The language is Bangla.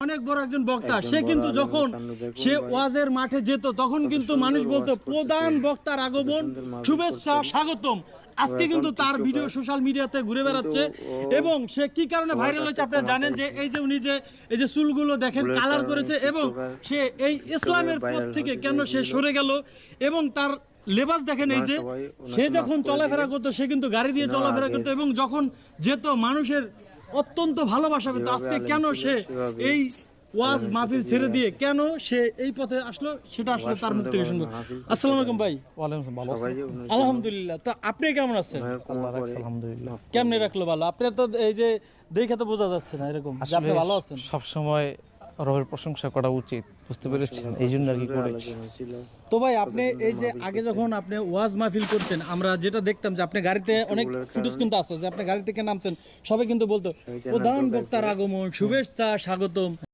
অনেক বড় একজন বক্তা সে কিন্তু যখন সে ওয়াজের মাঠে যেত তখন কিন্তু মানুষ বলতো প্রধান বক্তার আগমন শুভেচ্ছা স্বাগতম। আজকে কিন্তু তার ভিডিও সোশ্যাল মিডিয়াতে ঘুরে বেড়াচ্ছে এবং সে কি কারণে ভাইরাল হয়েছে আপনারা জানেন যে এই যে উনি যে এই যে চুলগুলো দেখেন কালার করেছে এবং সে এই ইসলামের পথ থেকে কেন সে সরে গেল এবং তার লেবাস দেখেন এই যে সে যখন চলাফেরা করতো সে কিন্তু গাড়ি দিয়ে চলাফেরা করতো এবং যখন যেত মানুষের অত্যন্ত ভালোবাসা পেত আজকে কেন সে এই ওয়াজ মাহফিল ছেড়ে দিয়ে কেন সে এই পথে আসলো সেটা আসলে তার মুখ শুনতে থেকে শুনব। আসসালামু আলাইকুম ভাই। ওয়ালাইকুম ভালো আলহামদুলিল্লাহ। তো আপনি কেমন আছেন? আল্লাহ আলহামদুলিল্লাহ। কেমনে রাখল ভালো? আপনি তো এই যে দেখে তো বোঝা যাচ্ছে না এরকম আপনি ভালো আছেন। সবসময় রবের প্রশংসা করা উচিত বুঝতে পেরেছেন? এই জন্য আর কি করেছি। তো ভাই আপনি এই যে আগে যখন আপনি ওয়াজ মাহফিল করতেন আমরা যেটা দেখতাম যে আপনি গাড়িতে অনেক ফুটেজ কিন্তু আছে যে আপনি গাড়ি থেকে নামছেন সবাই কিন্তু বলতো প্রধান বক্তার আগমন শুভেচ্ছা স্বাগতম।